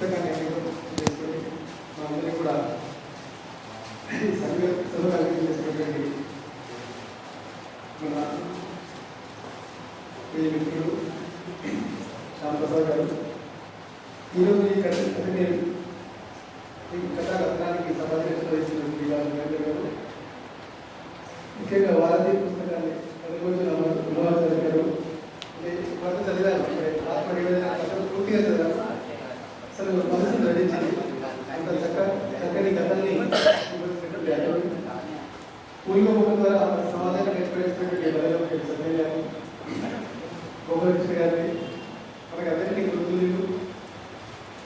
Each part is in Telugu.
పుస్తకాన్ని చేసుకొని మా కూడా ఈ సంఘ చేసినటువంటి మన మిత్రుడు శ్యామప్రసాద్ గారు ఈరోజు ఈ కథ కథని ఈ కథా సమాధానం వహించినటువంటి గారు ముఖ్యంగా వారధి పుస్తకాన్ని పది ఉన్నవారు గారు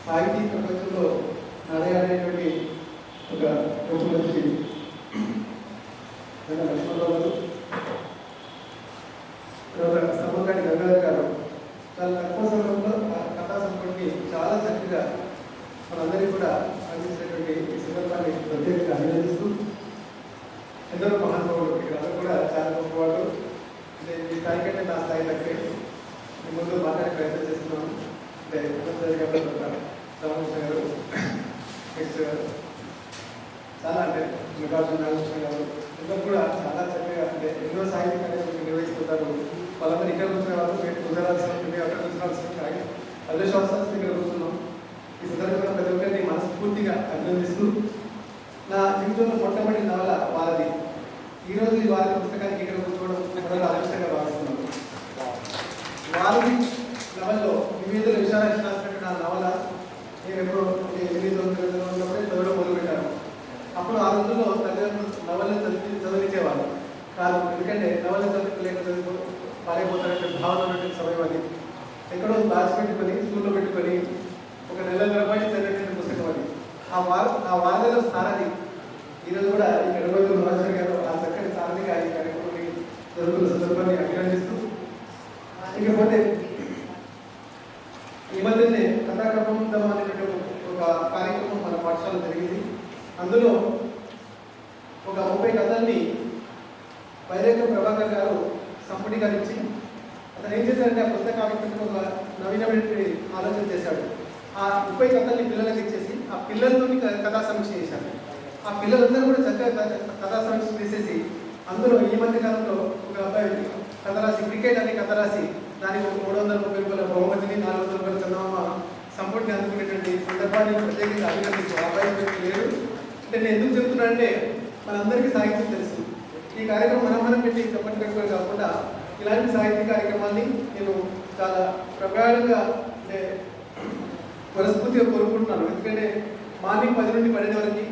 సాహితీ ప్రపంచంలో నడయాడేటువంటి ఒక గొప్ప మనిషి లక్ష్మణరావు గారు తర్వాత సమ్మగాడి గంగాధర్ గారు చాలా తక్కువ సమయంలో కథా సంపత్తిని చాలా చక్కగా మనందరికీ కూడా అందించినటువంటి ఈ సందర్భాన్ని ప్రత్యేకంగా అభినందిస్తూ ఎందరో మహానుభావులు ఇక్కడ అందరూ కూడా చాలా గొప్పవాళ్ళు అంటే ఈ స్థాయి కంటే నా స్థాయి తక్కువే మీ ముందు మాట్లాడే ప్రయత్నం చేస్తున్నాను అంటే అనంతరావు గారు రామకృష్ణ గారు నెక్స్ట్ చాలా అంటే మల్లికార్జున నాగకృష్ణ గారు అందరూ కూడా చాలా చక్కగా అంటే ఎన్నో సాహిత్య కార్యక్రమాలు నిర్వహిస్తుంటారు. వాళ్ళందరూ ఇక్కడ కూర్చున్న వాళ్ళు మేము కుదరాల్సి ఉంటుంది అక్కడ కూర్చోవాల్సి ఉంటుంది అదృష్టవశాలు ఇక్కడ కూర్చున్నాం. ఈ సందర్భంగా ప్రతి ఒక్కరిని మనస్ఫూర్తిగా అభినందిస్తూ నా జీవితంలో మొట్టమొదటి నవల వారధి. ఈరోజు ఈ వారధి పుస్తకానికి ఇక్కడ కూర్చోవడం మరొక అదృష్టంగా భావిస్తున్నాను. వారధి నవల్లో వివిధ విషయాలు రాసినటువంటి నా నవల నేను ఎప్పుడో ఎనిమిది వందల అప్పుడు ఆ రోజుల్లో తల్లిదండ్రులు నవల్ని చదివి చదివించేవాళ్ళు. కాదు ఎందుకంటే నవల్ని చదివి లేక చదివి పాలైపోతారంటే భావన ఉన్నటువంటి సమయం అది. ఎక్కడో దాచిపెట్టుకొని స్కూల్లో పెట్టుకొని ఒక నెల తరబడి చదివేటువంటి పుస్తకం అది. ఆ వార ఆ వారధిలో సారథి. ఈరోజు కూడా ఇక్కడ రోజు రాజశేఖర్ గారు ఆ చక్కటి సారథిగా ఈ కార్యక్రమాన్ని జరుగుతున్న సందర్భాన్ని అభినందిస్తూ ఇకపోతే ఈ మధ్యనే కథాకృతం అనేటువంటి ఒక కార్యక్రమం మన పాఠశాల జరిగింది. అందులో ఒక ముప్పై కథల్ని వైరేఖ ప్రభాకర్ గారు సంపుటీకరించి అతను ఏం చేశాడంటే ఆ పుస్తక ఆవిష్కరణకు ఒక నవీనమైన ఆలోచన చేశాడు. ఆ ముప్పై కథల్ని పిల్లలకి ఇచ్చేసి ఆ పిల్లలతోని కథా సమీక్ష చేశాడు ఆ పిల్లలందరూ కూడా చక్కగా కథా సమీక్ష చేసేసి అందులో ఈ మధ్య కాలంలో ఒక అబ్బాయి కథ రాసి క్రికెట్ అనే కథ రాసి దానికి ఒక మూడు వందల ముప్పై రూపాయల బహుమతిని నాలుగు వందల రూపాయల చందమామ సంపూర్ణ అందుకునేటువంటి సందర్భాన్ని ప్రత్యేకంగా అభినందించు అబ్బాయి లేడు నేను ఎందుకు చెప్తున్నానంటే మనందరికీ సాహిత్యం తెలుసు. ఈ కార్యక్రమం మనం మనం పెట్టి చెప్పండి కట్టుకొని కాకుండా ఇలాంటి సాహిత్య కార్యక్రమాన్ని నేను చాలా ప్రగాఢంగా అంటే మనస్ఫూర్తిగా కోరుకుంటున్నాను. ఎందుకంటే మార్నింగ్ పది నుండి పన్నెండు వరకు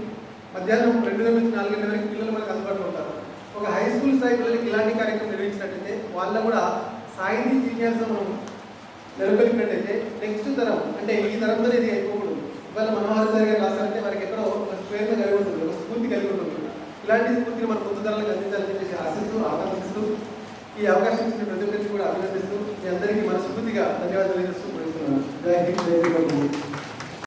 మధ్యాహ్నం రెండు గంటల నుంచి నాలుగు గంటల వరకు పిల్లలు మనకు అందుబాటులో ఉంటారు. ఒక హై స్కూల్ స్థాయి పిల్లలకి ఇలాంటి కార్యక్రమం నిర్వహించినట్టయితే వాళ్ళ కూడా సాహితీ జిజ్ఞాస మనం నెలకొల్పినట్టయితే నెక్స్ట్ తరం అంటే ఈ తరంతో ఇది అయిపోకూడదు ఇవాళ మనోహర్ గారు రాశారంటే వారికి ఎక్కడో ఒక స్వేచ్ఛ కలిగి ఉంటుంది ఒక స్ఫూర్తి కలిగి ఉంటుంది ఇలాంటి స్ఫూర్తిని మన కొత్త తరాలకు అందించాలని చెప్పేసి ఆశిస్తూ ఆకాంక్షిస్తూ ఈ అవకాశం ఇచ్చిన ప్రతి ఒక్కరికి కూడా అభినందిస్తూ మీ అందరికీ మనస్ఫూర్తిగా ధన్యవాదాలు తెలియజేస్తూ కోరుతున్నాను జై హింద్ జై